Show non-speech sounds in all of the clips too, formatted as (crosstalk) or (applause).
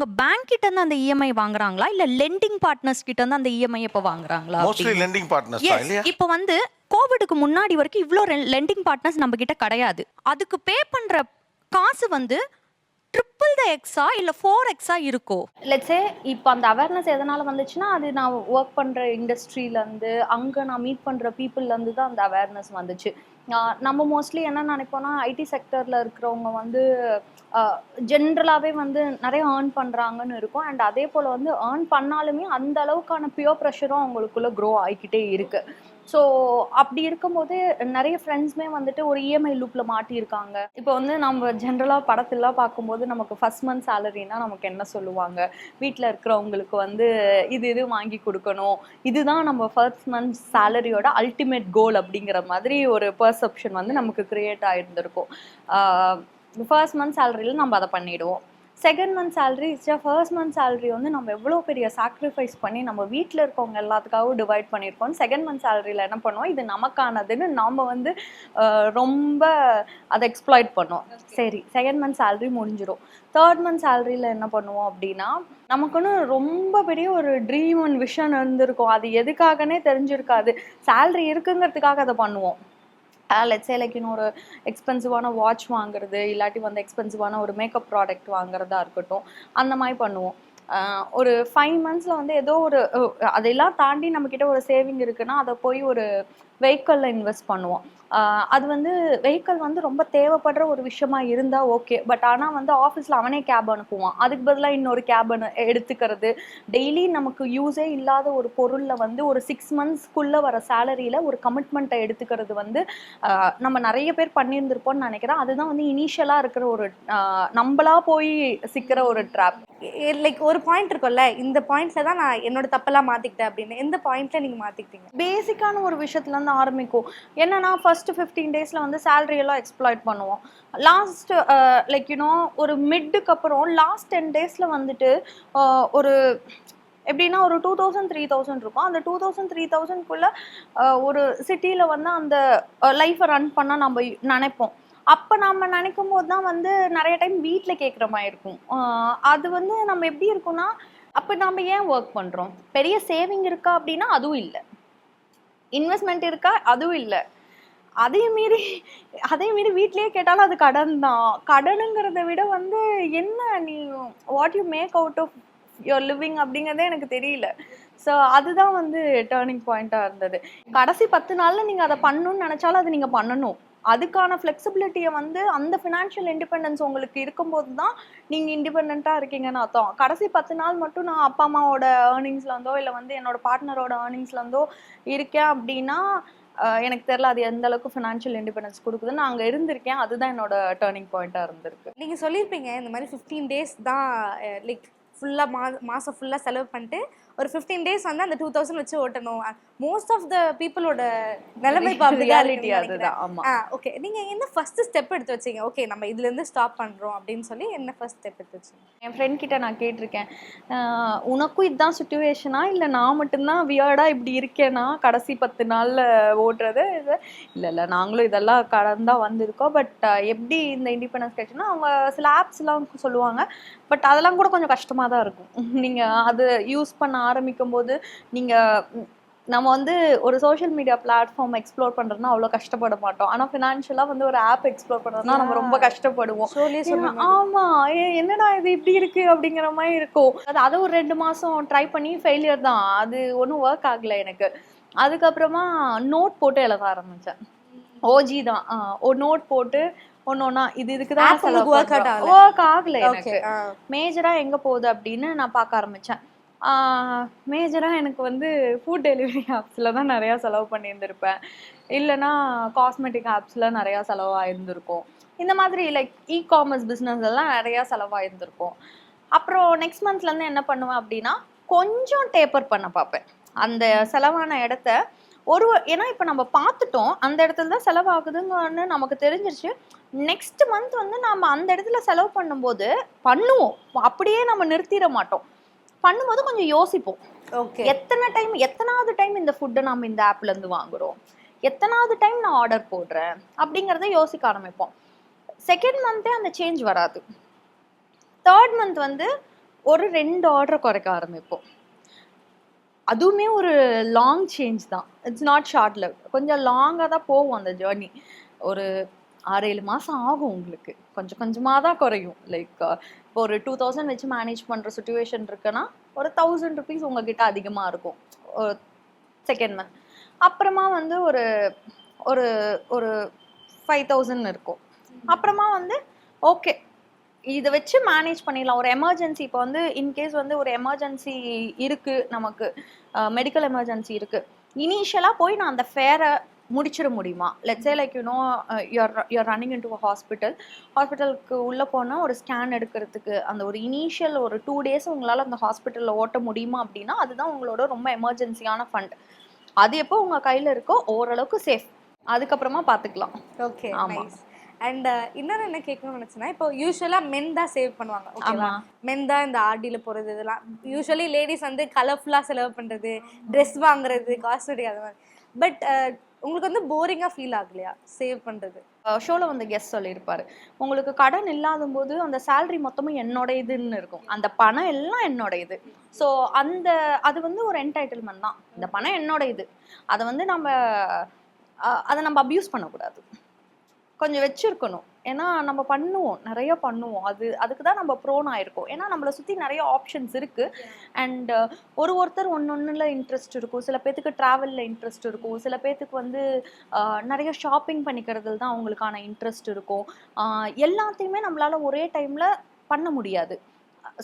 அவங்க பேங்க் கிட்ட இருந்து அந்த இஎம்ஐ வாங்குறாங்களா? இல்ல லெண்டிங் பார்ட்னர்ஸ் கிட்ட இருந்து அந்த இஎம்ஐ இப்ப வாங்குறாங்களா மோஸ்ட்லி லெண்டிங் பார்ட்னர்ஸ் இல்லையா? இப்போ வந்து கோவிடுக்கு முன்னாடி வரைக்கும் இவ்வளோ லெண்டிங் பார்ட்னர்ஸ் நம்ம கிட்ட கிடையாது. அதுக்கு பே பண்ற காசு வந்து ட்ரிப்பிள் த எக்ஸா இல்ல ஃபோர் எக்ஸா இருக்கோ? லெட்ஸே இப்போ அந்த அவேர்னஸ் எதனால் வந்துச்சுன்னா அது நான் ஒர்க் பண்ணுற இண்டஸ்ட்ரியிலேருந்து அங்கே நான் மீட் பண்ணுற பீப்புள்லேருந்து தான் அந்த அவேர்னஸ் வந்துச்சு. நம்ம மோஸ்ட்லி என்ன நினைப்போம்னா ஐடி செக்டரில் இருக்கிறவங்க வந்து ஜென்ரலாகவே வந்து நிறைய ஏர்ன் பண்ணுறாங்கன்னு இருக்கும். அண்ட் அதே போல் வந்து ஏர்ன் பண்ணாலுமே அந்த அளவுக்கான பியூர் ப்ரெஷரும் அவங்களுக்குள்ள க்ரோ ஆகிக்கிட்டே இருக்குது ஸோ அப்படி இருக்கும்போது நிறைய ஃப்ரெண்ட்ஸுமே வந்துட்டு ஒரு இஎம்ஐ லூப்பில் மாட்டியிருக்காங்க. இப்போ வந்து நம்ம ஜென்ரலாக படத்திலாம் பார்க்கும்போது நமக்கு ஃபஸ்ட் மந்த் சேலரினா நமக்கு என்ன சொல்லுவாங்க? வீட்டில் இருக்கிறவங்களுக்கு வந்து இது இது வாங்கி கொடுக்கணும். இதுதான் நம்ம ஃபர்ஸ்ட் மந்த் சேலரியோட அல்டிமேட் கோல் அப்படிங்கிற மாதிரி ஒரு பர்செப்ஷன் வந்து நமக்கு க்ரியேட் ஆகிருந்திருக்கும் ஃபர்ஸ்ட் மந்த் சேலரியில் நம்ம அதை பண்ணிவிடுவோம் second month salary first month salary வந்து நம்ம எவ்வளோ பெரிய சாக்ரிஃபைஸ் பண்ணி நம்ம வீட்டில் இருக்கவங்க எல்லாத்துக்காகவும் டிவைட் பண்ணியிருக்கோம் செகண்ட் மந்த் சேலரியில் என்ன பண்ணுவோம்? இது நமக்கானதுன்னு நாம் வந்து ரொம்ப அதை எக்ஸ்ப்ளாய்ட் பண்ணுவோம். சரி செகண்ட் மந்த் சேலரி முடிஞ்சிடும் தேர்ட் மந்த் சேலரியில் என்ன பண்ணுவோம் அப்படின்னா நமக்குன்னு ரொம்ப பெரிய ஒரு ட்ரீம் அண்ட் விஷன் இருந்திருக்கும். அது எதுக்காகனே தெரிஞ்சிருக்காது. சேலரி இருக்குங்கிறதுக்காக அதை பண்ணுவோம். லெட்ஸே லைக் இன்னொரு எக்ஸ்பென்சிவான வாட்ச் வாங்குறது இல்லாட்டி வந்து எக்ஸ்பென்சிவான ஒரு மேக்கப் ப்ராடக்ட் வாங்குறதா இருக்கட்டும் அந்த மாதிரி பண்ணுவோம். ஆஹ் ஒரு ஃபைவ் மந்த்ஸில் வந்து ஏதோ ஒரு அதெல்லாம் தாண்டி நம்மக்கிட்ட ஒரு சேவிங் இருக்குன்னா அதை போய் ஒரு வெஹிக்கலில் இன்வெஸ்ட் பண்ணுவோம். அது வந்து வெஹிக்கல் வந்து ரொம்ப தேவைப்படுற ஒரு விஷயமா இருந்தால் ஓகே பட் ஆனால் வந்து ஆஃபீஸில் அவனே கேப் அனுப்புவான். அதுக்கு பதிலாக இன்னொரு கேப் அனு எடுத்துக்கிறது. டெய்லி நமக்கு யூஸே இல்லாத ஒரு பொருளில் வந்து ஒரு சிக்ஸ் மந்த்ஸ்க்குள்ளே வர சேலரியில் ஒரு கமிட்மெண்ட்டை எடுத்துக்கிறது வந்து நம்ம நிறைய பேர் பண்ணியிருந்திருப்போம்னு நினைக்கிறேன். அதுதான் வந்து இனிஷியலாக இருக்கிற ஒரு ஆஹ் நம்மளா போய் சிக்கிற ஒரு ட்ராப் லைக் ஒரு பாயிண்ட் இருக்கும்ல. இந்த பாயிண்ட்ல தான் நான் என்னோட தப்பெல்லாம் மாத்திக்கிட்டேன் அப்படின்னு. எந்த பாயிண்ட்ல நீங்க மாத்திக்கிட்டீங்க? பேசிக்கான ஒரு விஷயத்துலேருந்து ஆரம்பிக்கும். என்னன்னா ஃபர்ஸ்ட் ஃபிஃப்டீன் டேஸில் வந்து சேலரியெல்லாம் எக்ஸ்ப்ளாய்ட் பண்ணுவோம். லாஸ்ட் லைக் யூனோ ஒரு மிட்டுக்கு அப்புறம் லாஸ்ட் டென் டேஸில் வந்துட்டு uh, ஒரு எப்படின்னா ஒரு டூ தௌசண்ட் த்ரீ தௌசண்ட் இருக்கும். அந்த டூ தௌசண்ட் த்ரீ தௌசண்ட்குள்ளே ஒரு சிட்டியில் வந்து அந்த uh, லைஃப்பை ரன் பண்ண நம்ம நினைப்போம். அப்போ நம்ம நினைக்கும் போது தான் வந்து நிறைய டைம் வீட்டில் கேட்குற மாதிரி இருக்கும். Uh, அது வந்து நம்ம எப்படி இருக்கும்னா அப்போ நம்ம ஏன் ஒர்க் பண்ணுறோம் பெரிய சேவிங் இருக்கா அப்படின்னா அதுவும் இல்லை. இன்வெஸ்ட்மெண்ட் இருக்கா? அதுவும் இல்லை. அதையும் மீறி அதையும் மீறி வீட்லேயே கேட்டாலும் அது கடன் தான். கடனுங்கிறத விட வந்து என்ன நீ what you make out of your living அப்படிங்கிறதே எனக்கு தெரியல. ஸோ அதுதான் வந்து டேர்னிங் பாயிண்ட்டாக இருந்தது. கடைசி பத்து நாளில் நீங்கள் அதை பண்ணணும்னு நினச்சாலும் அதை நீங்கள் பண்ணணும். அதுக்கான ஃப்ளெக்சிபிலிட்டியை வந்து அந்த ஃபினான்ஷியல் இண்டிபெண்டன்ஸ் உங்களுக்கு இருக்கும்போது தான் நீங்கள் இண்டிபெண்ட்டாக இருக்கீங்கன்னு அர்த்தம். கடைசி பத்து நாள் மட்டும் நான் அப்பா அம்மாவோட ஏர்னிங்ஸ்லேருந்தோ இல்லை வந்து என்னோட பார்ட்னரோட ஏர்னிங்ஸ்லேருந்தோ இருக்கேன் அப்படின்னா எனக்கு தெரியல அது எந்த அளவுக்கு ஃபினான்ஷியல் இண்டிபெண்டன்ஸ் கொடுக்குது நான் அங்கே இருந்திருக்கேன். அதுதான் என்னோட டேர்னிங் பாயிண்ட்டாக இருந்திருக்கு. நீங்கள் சொல்லியிருப்பீங்க இந்த மாதிரி ஃபிஃப்டீன் டேஸ் தான் லைக் ஃபுல்லாக மா மாதம் ஃபுல்லாக செலவு பண்ணிட்டு ஒரு ஃபிஃப்டீன் டேஸ் வந்து அந்த டூ தௌசண்ட் வச்சு ஓட்டணும். மோஸ்ட் ஆஃப் த பீப்புளோட நிலைமை (laughs) ரியாலிட்டி அதுதான் நினைக்கிறேன். ஆமாம் ஆ ஓகே நீங்க என்ன ஃபர்ஸ்ட் ஸ்டெப் எடுத்து வச்சீங்க? ஓகே நம்ம இதுல இருந்து ஸ்டாப் பண்றோம் அப்படின்னு சொல்லி என்ன ஃபர்ஸ்ட் ஸ்டெப் எடுத்து வச்சீங்க? என் ஃப்ரெண்ட் கிட்ட நான் கேட்டிருக்கேன். உனக்கும் இதுதான் சுச்சுவேஷனா இல்லை நான் மட்டும்தான் வியர்டா இப்படி இருக்கேனா? கடைசி பத்து நாள்ல ஓட்டுறது இது இல்லை இல்லை நாங்களும் இதெல்லாம் கடந்தா வந்திருக்கோம். பட் எப்படி இந்த இண்டிபெண்டன்ஸ் கிடைச்சுன்னா அவங்க சில ஆப்ஸ்லாம் சொல்லுவாங்க. பட் அதெல்லாம் கூட கொஞ்சம் கஷ்டமாக தான் இருக்கும். (laughs) நீங்கள் அது யூஸ் பண்ண ஆரம்பிக்கும் போது நீங்கள் நம்ம வந்து ஒரு சோஷியல் மீடியா பிளாட்ஃபார்ம் எக்ஸ்ப்ளோர் பண்ணுறதுனா அவ்வளோ கஷ்டப்பட மாட்டோம். ஆனால் ஃபினான்ஷியலாக வந்து ஒரு ஆப் எக்ஸ்ப்ளோர் பண்ணுறதுனா நம்ம ரொம்ப கஷ்டப்படுவோம். ஷோலயே ஏன்னா, சொல்லுங்க. ஆமா. ஏ- என்னடா இது இப்படி இருக்கு அப்படிங்கிற மாதிரி இருக்கும். அது அதை ஒரு ரெண்டு மாசம் ட்ரை பண்ணி ஃபெயிலியர் தான். அது ஒன்றும் ஒர்க் ஆகல எனக்கு. அதுக்கப்புறமா நோட் போட்டு எழுத ஆரம்பிச்சேன். ஓஜி தான். ஒரு நோட் போட்டு ஒன்றா இது இதுக்கு தான்? ஒர்க் ஆகல? எனக்கு. மேஜரா எங்க போகுது அப்படின்னு நான் பார்க்க ஆரம்பிச்சேன். மேஜராக எனக்கு வந்து ஃபுட் டெலிவரி ஆப்ஸில் தான் நிறையா செலவு பண்ணியிருந்திருப்பேன். இல்லைன்னா காஸ்மெட்டிக் ஆப்ஸில் நிறையா செலவாயிருந்திருக்கும். இந்த மாதிரி லைக் இ காமர்ஸ் பிஸ்னஸ் எல்லாம் நிறையா செலவாயிருந்திருக்கும். அப்புறம் நெக்ஸ்ட் மந்த்லேருந்து என்ன பண்ணுவேன் அப்படின்னா கொஞ்சம் டேப்பர் பண்ண பார்ப்பேன். அந்த செலவான இடத்த ஒரு ஏன்னா இப்போ நம்ம பார்த்துட்டோம் அந்த இடத்துல தான் செலவாகுதுங்கன்னு நமக்கு தெரிஞ்சிருச்சு. நெக்ஸ்ட் மந்த் வந்து நம்ம அந்த இடத்துல செலவு பண்ணும்போது பண்ணுவோம். அப்படியே நம்ம நிறுத்திட மாட்டோம். பண்ணும்போது கொஞ்சம் யோசிப்போம். ஓகே எத்தனை டைம் எத்தனாவது டைம் இந்த ஃபுட்டை நம்ம இந்த ஆப்ல இருந்து வாங்குறோம்? எத்தனாவது டைம் நான் ஆர்டர் போடுறேன்? அப்படிங்கிறத யோசிக்க ஆரம்பிப்போம். செகண்ட் மந்த்தே அந்த சேஞ்ச் வராது. தேர்ட் மந்த் வந்து ஒரு ரெண்டு ஆர்டர் குறைக்க ஆரம்பிப்போம். அதுவுமே ஒரு லாங் சேஞ்ச் தான். இட்ஸ் நாட் ஷார்ட்ல கொஞ்சம் லாங்காக தான் போகும் அந்த ஜேர்னி ஒரு ஆறு ஏழு மாதம் ஆகும் உங்களுக்கு. கொஞ்சம் கொஞ்சமாக தான் குறையும். லைக் இப்போ ஒரு டூ தௌசண்ட் வச்சு மேனேஜ் பண்ணுற சுச்சுவேஷன் இருக்குன்னா ஒரு தௌசண்ட் ருபீஸ் உங்ககிட்ட அதிகமாக இருக்கும். செகண்ட் மந்த் அப்புறமா வந்து ஒரு ஒரு ஒரு ஃபைவ் தௌசண்ட் இருக்கும். அப்புறமா வந்து ஓகே இதை வச்சு மேனேஜ் பண்ணிடலாம். ஒரு எமர்ஜென்சி இப்போ வந்து இன்கேஸ் வந்து ஒரு எமர்ஜென்சி இருக்கு நமக்கு மெடிக்கல் எமர்ஜென்சி இருக்கு. இனிஷியலாக போய் நான் அந்த ஃபேரை முடிச்சிட முடியுமா? Let's say like you know you're you're running in to hospital ஹாஸ்பிட்டலுக்கு உள்ளே போனால் ஒரு ஸ்கேன் எடுக்கிறதுக்கு அந்த ஒரு இனிஷியல் ஒரு டூ டேஸ் உங்களால் அந்த ஹாஸ்பிட்டலில் ஓட்ட முடியுமா அப்படின்னா அதுதான் உங்களோட ரொம்ப எமர்ஜென்சியான ஃபண்ட் அது எப்போ உங்கள் கையில் இருக்கோ ஓரளவுக்கு சேஃப் அதுக்கப்புறமா பார்த்துக்கலாம் ஓகே ஆமா. நைஸ் அண்ட் இன்னொன்று என்ன கேட்கணும்னு நினச்சேன்னா இப்போ யூஸ்வலாக மென் தான் சேவ் பண்ணுவாங்க ஓகேவா ஆமாம் மென் தான் இந்த ஆர்டியில் போகிறது இதெல்லாம். யூஸ்வலி லேடிஸ் வந்து கலர்ஃபுல்லாக செலவு பண்ணுறது ட்ரெஸ் வாங்குறது காஸ்மெட்டிக் அது மாதிரி பட் உங்களுக்கு வந்து போரிங்காக ஃபீல் ஆகலையா? சேவ் பண்ணுறது ஷோவில் வந்து கெஸ்ட் சொல்லியிருப்பார். உங்களுக்கு கடன் இல்லாத போது அந்த சேல்ரி மொத்தமும் என்னோட இதுன்னு இருக்கும். அந்த பணம் எல்லாம் என்னோட இது. ஸோ அந்த அது வந்து ஒரு என்டைட்டில்மெண்ட் தான். இந்த பணம் என்னோட இது. அதை வந்து நம்ம அதை நம்ம அப்யூஸ் பண்ணக்கூடாது. கொஞ்சம் வச்சிருக்கணும். ஏன்னா நம்ம பண்ணுவோம். நிறைய பண்ணுவோம். அது அதுக்கு தான் நம்ம ப்ரோன் ஆயிருக்கோம். ஏன்னா நம்மளை சுற்றி நிறைய ஆப்ஷன்ஸ் இருக்கு. அண்ட் ஒரு ஒருத்தர் ஒன்று ஒன்றுல இன்ட்ரெஸ்ட் இருக்கும். சில பேத்துக்கு ட்ராவலில் இன்ட்ரெஸ்ட் இருக்கும். சில பேத்துக்கு வந்து நிறைய ஷாப்பிங் பண்ணிக்கிறதுல தான் அவங்களுக்கான இன்ட்ரெஸ்ட் இருக்கும். எல்லாத்தையுமே நம்மளால ஒரே டைமில் பண்ண முடியாது.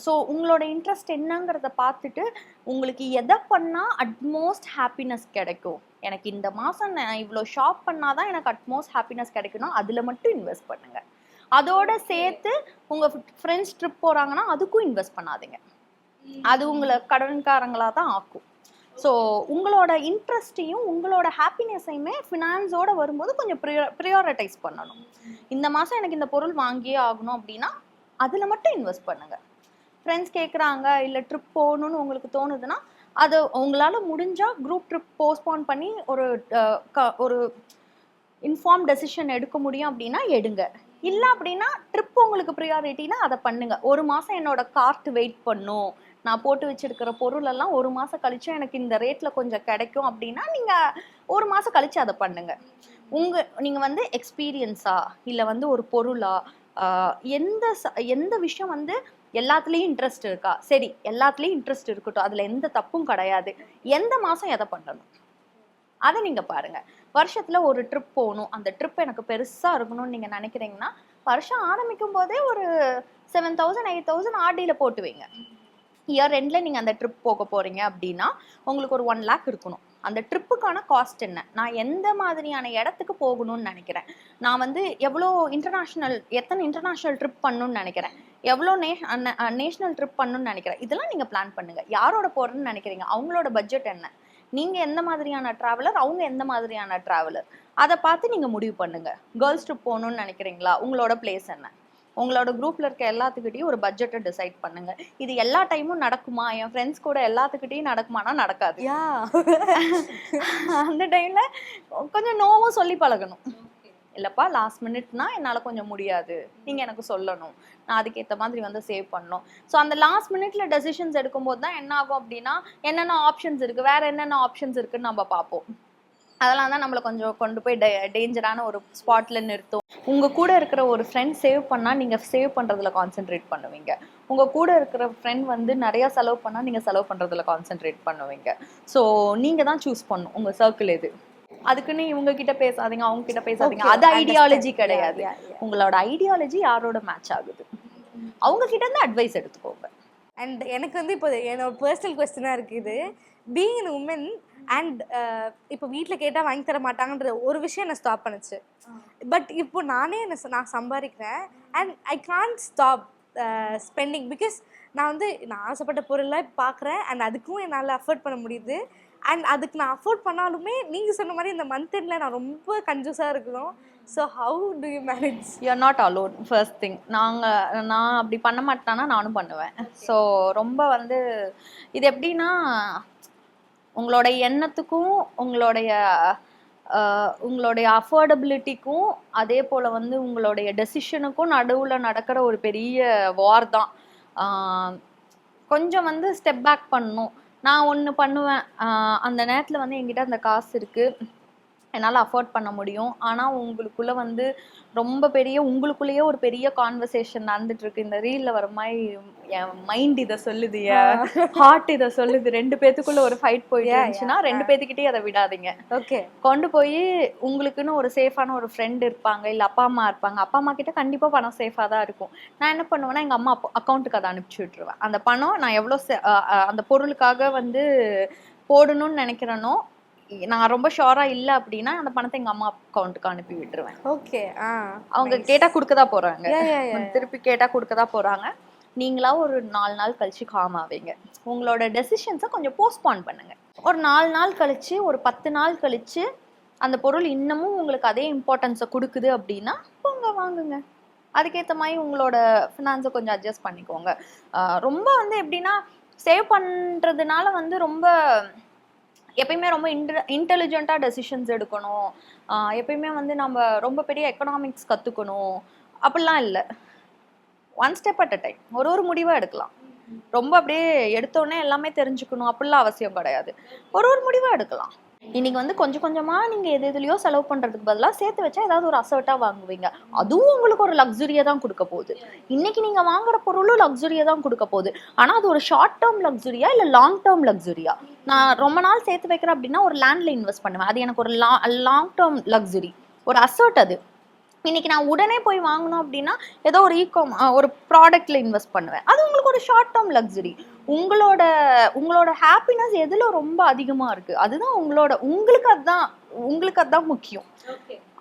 ஸோ உங்களோட இன்ட்ரெஸ்ட் என்னங்கிறத பார்த்துட்டு உங்களுக்கு எதை பண்ணால் அட்மோஸ்ட் ஹாப்பினஸ் கிடைக்கும்? எனக்கு இந்த மாதம் நான் இவ்வளோ ஷாப் பண்ணாதான் எனக்கு அட்மோஸ்ட் ஹாப்பினஸ் கிடைக்கணும் அதில் மட்டும் இன்வெஸ்ட் பண்ணுங்க. அதோட சேர்த்து உங்கள் ஃப்ரெண்ட்ஸ் ட்ரிப் போகிறாங்கன்னா அதுக்கும் இன்வெஸ்ட் பண்ணாதீங்க. அது உங்களை கடன்காரங்களாக தான் ஆக்கும். ஸோ உங்களோட இன்ட்ரெஸ்ட்டையும் உங்களோட ஹாப்பினஸையுமே ஃபினான்ஸோட வரும்போது கொஞ்சம் ப்ரியாரிட்டைஸ் பண்ணணும். இந்த மாதம் எனக்கு இந்த பொருள் வாங்கியே ஆகணும் அப்படின்னா அதில் மட்டும் இன்வெஸ்ட் பண்ணுங்க. ஃப்ரெண்ட்ஸ் கேட்குறாங்க இல்லை ட்ரிப் போகணும்னு உங்களுக்கு தோணுதுன்னா அது உங்களால் முடிஞ்சால் குரூப் ட்ரிப் போஸ்ட்போன் பண்ணி ஒரு க- ஒரு இன்ஃபார்ம் டெசிஷன் எடுக்க முடியும் அப்படின்னா எடுங்க. இல்லை அப்படின்னா ட்ரிப் உங்களுக்கு ப்ரியாரிட்டினா அதை பண்ணுங்க. ஒரு மாதம் என்னோட கார்ட் வெயிட் பண்ணும். நான் போட்டு வச்சிருக்கிற பொருள் எல்லாம் ஒரு மாதம் கழிச்சு எனக்கு இந்த ரேட்டில் கொஞ்சம் கிடைக்கும் அப்படின்னா நீங்கள் ஒரு மாதம் கழிச்சு அதை பண்ணுங்க. உங்கள் நீங்கள் வந்து எக்ஸ்பீரியன்ஸா இல்லை வந்து ஒரு பொருளா எந்த ச- எந்த விஷயம் வந்து எல்லாத்துலேயும் இன்ட்ரெஸ்ட் இருக்கா? சரி எல்லாத்துலேயும் இன்ட்ரெஸ்ட் இருக்கட்டும். அதில் எந்த தப்பும் கிடையாது. எந்த மாதம் எதை பண்ணணும்? அதை நீங்கள் பாருங்க. வருஷத்தில் ஒரு ட்ரிப் போகணும். அந்த ட்ரிப் எனக்கு பெருசாக இருக்கணும்னு நீங்கள் நினைக்கிறீங்கன்னா வருஷம் ஆரம்பிக்கும் போதே ஒரு செவன் தௌசண்ட் எயிட் தௌசண்ட் ஆர்டியில் போட்டு வைங்க இயர் ரெண்டில் நீங்கள் அந்த ட்ரிப் போக போகிறீங்க அப்படின்னா உங்களுக்கு ஒரு ஒன் லேக் இருக்கணும். அந்த ட்ரிப்புக்கான காஸ்ட் என்ன? நான் எந்த மாதிரியான இடத்துக்கு போகணும்னு நினைக்கிறேன்? நான் வந்து எவ்வளோ இன்டர்நேஷ்னல் எத்தனை இன்டர்நேஷ்னல் ட்ரிப் பண்ணணும்னு நினைக்கிறேன்? எவ்வளோ நே நேஷ்னல் ட்ரிப் பண்ணணும்னு நினைக்கிறேன். இதெல்லாம் நீங்கள் பிளான் பண்ணுங்க. யாரோட போகிறேன்னு நினைக்கிறீங்க? அவங்களோட பட்ஜெட் என்ன? நீங்கள் எந்த மாதிரியான ட்ராவலர் அவங்க எந்த மாதிரியான ட்ராவலர் அதை பார்த்து நீங்கள் முடிவு பண்ணுங்க. கேர்ள்ஸ் ட்ரிப் போகணும்னு நினைக்கிறீங்களா? உங்களோட பிளேஸ் என்ன? உங்களோட குரூப்ல இருக்க எல்லாத்துக்கிட்டையும் ஒரு பட்ஜெட்டை டிசைட் பண்ணுங்க. இது எல்லா டைமும் நடக்குமா? என் ஃப்ரெண்ட்ஸ் கூட எல்லாத்துக்கிட்டையும் நடக்குமானா நடக்காது. (laughs) அந்த டைம்ல கொஞ்சம் நோவும் சொல்லி பழகணும். இல்லைப்பா லாஸ்ட் மினிட்னா என்னால் கொஞ்சம் முடியாது. நீங்கள் எனக்கு சொல்லணும். நான் அதுக்கேற்ற மாதிரி வந்து சேவ் பண்ணணும். ஸோ அந்த லாஸ்ட் மினிட்ல டெசிஷன்ஸ் எடுக்கும்போது தான் என்ன ஆகும் அப்படின்னா என்னென்ன ஆப்ஷன்ஸ் இருக்குது வேற என்னென்ன ஆப்ஷன்ஸ் இருக்குன்னு நம்ம பார்ப்போம். அதெல்லாம் தான் நம்மளை கொஞ்சம் கொண்டு போய் டேஞ்சரான ஒரு ஸ்பாட்ல நிறுத்தும். உங்க கூட இருக்கிற ஒரு ஃப்ரெண்ட் சேவ் பண்ணா நீங்க சேவ் பண்றதுல கான்சென்ட்ரேட் பண்ணுவீங்க. உங்க கூட இருக்கிற ஃப்ரெண்ட் வந்து நிறைய செலவு பண்ணா நீங்க செலவு பண்றதுல கான்சென்ட்ரேட் பண்ணுவீங்க. ஸோ நீங்க தான் சூஸ் பண்ணும் உங்க சர்க்கிள் எது? அதுக்குன்னு இவங்க கிட்ட பேசாதீங்க அவங்க கிட்ட பேசாதீங்க. அது. ஐடியாலஜி கிடையாது. உங்களோட ஐடியாலஜி யாரோட மேட்ச் ஆகுது? அவங்க கிட்ட இருந்து அட்வைஸ் எடுத்துக்கோங்க. அண்ட் எனக்கு வந்து இப்போ என்னோட பர்சனல் கொஸ்டினாக இருக்குது பீங் இன் உமன் அண்ட் இப்போ வீட்டில் கேட்டால் வாங்கி தர மாட்டாங்கன்ற ஒரு விஷயம் என்னை ஸ்டாப் பண்ணுச்சு. பட் இப்போ நானே என்ன நான் சம்பாதிக்கிறேன் and I can't stop spending because நான் வந்து நான் ஆசைப்பட்ட பொருளாக பார்க்குறேன் அண்ட் அதுக்கும் என்னால் அஃபோர்ட் பண்ண முடியுது. அண்ட் அதுக்கு நான் அஃபோர்ட் பண்ணாலுமே நீங்கள் சொன்ன மாதிரி இந்த மந்த் எண்டில் நான் ரொம்ப கன்ஜூஸாக இருக்கணும். So how do you manage you're not alone first thing நாங்கள் நான் அப்படி பண்ண மாட்டேன்னா நானும் பண்ணுவேன். ஸோ ரொம்ப வந்து இது எப்படின்னா உங்களோட எண்ணத்துக்கும் உங்களுடைய உங்களுடைய அஃபோர்டபிலிட்டிக்கும் அதே போல் வந்து உங்களுடைய டெசிஷனுக்கும் நடுவில் நடக்கிற ஒரு பெரிய வார் தான். கொஞ்சம் வந்து ஸ்டெப் பேக் பண்ணணும். நான் ஒன்று பண்ணுவேன். அந்த நேரத்தில் வந்து என்கிட்ட அந்த காசு இருக்குது என்னால் அஃபோர்ட் பண்ண முடியும். ஆனால் உங்களுக்குள்ள வந்து ரொம்ப பெரிய உங்களுக்குள்ளேயே ஒரு பெரிய கான்வர்சேஷன் நடந்துட்டு இருக்கு இந்த ரீல்ல வர மாதிரி என் மைண்ட் இதை சொல்லுது என் ஹார்ட் இதை சொல்லுது. ரெண்டு பேத்துக்குள்ள ஒரு ஃபைட் போயிட்டு இருந்துச்சுன்னா ரெண்டு பேத்துக்கிட்டே அதை விடாதீங்க. ஓகே கொண்டு போய் உங்களுக்குன்னு ஒரு சேஃபான ஒரு ஃப்ரெண்ட் இருப்பாங்க இல்ல அப்பா அம்மா இருப்பாங்க. அப்பா அம்மா கிட்ட கண்டிப்பா பணம் சேஃபா தான் இருக்கும். நான் என்ன பண்ணுவேன்னா எங்க அம்மா அக்கௌண்ட்டுக்கு அதை அனுப்பிச்சு விட்டுருவேன். அந்த பணம் நான் எவ்வளோ அந்த பொருளுக்காக வந்து போடணும்னு நினைக்கிறேனோ நான் ரொம்ப ஷோரா இல்ல அப்படின்னா அந்த பணத்தை எங்க அம்மா அக்கௌண்ட்டுக்கு அனுப்பி விட்டுருவேன். ஓகே அவங்க கேட்டா கொடுக்க தான் போறாங்க. திருப்பி கேட்டா கொடுக்க தான் போறாங்க. நீங்களா ஒரு நாலு நாள் கழிச்சு காம் ஆவீங்க. உங்களோட டெசிஷன்ஸை கொஞ்சம் போஸ்ட்பான் பண்ணுங்க. ஒரு நாலு நாள் கழிச்சு ஒரு பத்து நாள் கழிச்சு அந்த பொருள் இன்னமும் உங்களுக்கு அதே இம்பார்ட்டன்ஸை கொடுக்குது அப்படின்னா போங்க வாங்குங்க. அதுக்கேற்ற மாதிரி உங்களோட ஃபினான்ஸை கொஞ்சம் அட்ஜஸ்ட் பண்ணிக்கோங்க. ரொம்ப வந்து எப்படின்னா சேவ் பண்ணுறதுனால வந்து ரொம்ப எப்பயுமே ரொம்ப இன்ட இன்டெலிஜென்ட்டாக டெசிஷன்ஸ் எடுக்கணும். எப்பயுமே வந்து நம்ம ரொம்ப பெரிய எக்கனாமிக்ஸ் கற்றுக்கணும் அப்படிலாம் இல்லை. One step at a time ஒரு ஒரு முடிவாக எடுக்கலாம். ரொம்ப அப்படியே எடுத்தோடனே எல்லாமே தெரிஞ்சுக்கணும். அப்படிலாம் அவசியம் கிடையாது. ஒரு ஒரு முடிவாக எடுக்கலாம். இன்னைக்கு வந்து கொஞ்சம் கொஞ்சமாக நீங்கள் எது எதுலையோ செலவு பண்ணுறதுக்கு பதிலாக சேர்த்து வச்சா ஏதாவது ஒரு அசர்ட்டாக வாங்குவீங்க. அதுவும் உங்களுக்கு ஒரு லக்ஸுரியை தான் கொடுக்க போகுது. இன்னைக்கு நீங்கள் வாங்குற பொருளும் லக்ஸுரியை தான் கொடுக்க போகுது. ஆனால் அது ஒரு ஷார்ட் டேர்ம் லக்ஸுரியா இல்லை லாங் டேர்ம் லக்ஸுரியா நான் ரொம்ப நாள் சேர்த்து வைக்கிறேன் அப்படின்னா ஒரு லேண்டில் இன்வெஸ்ட் பண்ணுவேன். அது எனக்கு ஒரு லா லாங் டேர்ம் லக்ஸுரி ஒரு அசர்ட் அது. இன்னைக்கு நான் உடனே போய் வாங்கணும் அப்படின்னா ஏதோ ஒரு ஈகாம் ஒரு ப்ராடக்ட்ல இன்வெஸ்ட் பண்ணுவேன். அது உங்களுக்கு ஒரு ஷார்ட் டேர்ம் லக்ஸுரி உங்களோட உங்களோட ஹாப்பினஸ் எதுல ரொம்ப அதிகமா இருக்கு? அதுதான் உங்களோட உங்களுக்கு அதுதான் உங்களுக்கு அதுதான் முக்கியம்.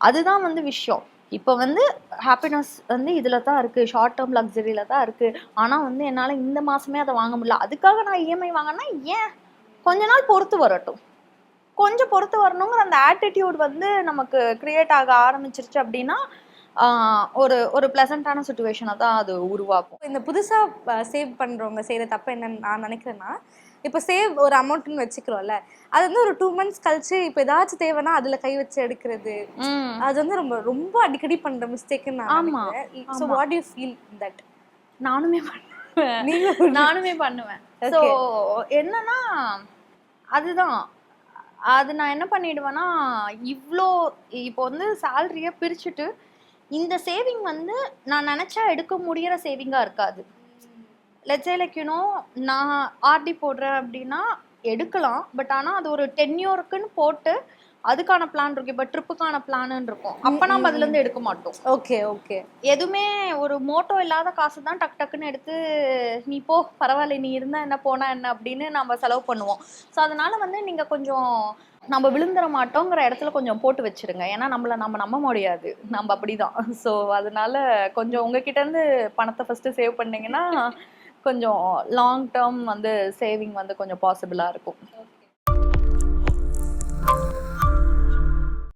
அதுதான் வந்து விஷயம். இப்போ வந்து ஹாப்பினஸ் வந்து இதில் தான் இருக்குது ஷார்ட் டேர்ம் லக்ஸரியில் தான் இருக்குது ஆனால் வந்து என்னால் இந்த மாதமே அதை வாங்க முடியல. அதுக்காக நான் இஎம்ஐ வாங்கினா ஏன்? கொஞ்ச நாள் பொறுத்து வரட்டும். கொஞ்சம் பொறுத்து வரணுங்கிற அந்த ஆட்டிடியூட் வந்து நமக்கு கிரியேட் ஆக ஆரம்பிச்சிருச்சு அப்படின்னா ஒரு ஒரு ப்ளசண்ட்டான சுச்சுவேஷனை தான் அது உருவாக்கும் இந்த புதுசா சேவ் பண்றவங்க செய்யற தப்பு என்னன்னு நான் நினைக்கிறேன்னா இப்போ சேவ் ஒரு அமௌண்ட்னு வச்சுக்கிறோம்ல அது வந்து ஒரு டூ மந்த்ஸ் கழிச்சு இப்போ ஏதாச்சும் தேவைன்னா அதுல கை வச்சு எடுக்கிறது. அது வந்து ரொம்ப ரொம்ப அடிக்கடி பண்ற மிஸ்டேக்னு நான் ஆமா, நினைக்கிறேன். So. What you feel that நானுமே பண்ணுவேன். நானுமே பண்ணுவேன். ஸோ என்னன்னா அதுதான். அது நான் என்ன பண்ணிடுவேன்னா இவ்வளோ இப்போ வந்து சேலரியை பிரிச்சுட்டு இந்த சேவிங் வந்து நான் நினச்சா எடுக்க முடியிற சேவிங்காக இருக்காது. Let's say like you know நான் ஆர்டி போடுறேன் அப்படின்னா எடுக்கலாம். பட் ஆனால் அது ஒரு டென்யூருக்குன்னு போட்டு அதுக்கான பிளான் இருக்கு. இப்போ ட்ரிப்புக்கான பிளான்னு இருக்கும். அப்போ நம்ம அதுலேருந்து எடுக்க மாட்டோம். ஓகே ஓகே எதுவுமே ஒரு மோட்டோ இல்லாத காசு தான் டக் டக்குன்னு எடுத்து நீ போ பரவாயில்ல நீ இருந்தா என்ன போனா என்ன? அப்படின்னு நம்ம செலவு பண்ணுவோம். ஸோ அதனால வந்து நீங்க கொஞ்சம் நம்ம விழுந்துட மாட்டோங்கிற இடத்துல கொஞ்சம் போட்டு வச்சிருங்க. ஏன்னா நம்மளை நம்ம நம்ப முடியாது. நம்ம அப்படிதான். ஸோ அதனால கொஞ்சம் உங்ககிட்டருந்து பணத்தை ஃபஸ்ட்டு சேவ் பண்ணீங்கன்னா கொஞ்சம் லாங் டேர்ம் வந்து சேவிங் வந்து கொஞ்சம் பாசிபிளாக இருக்கும்.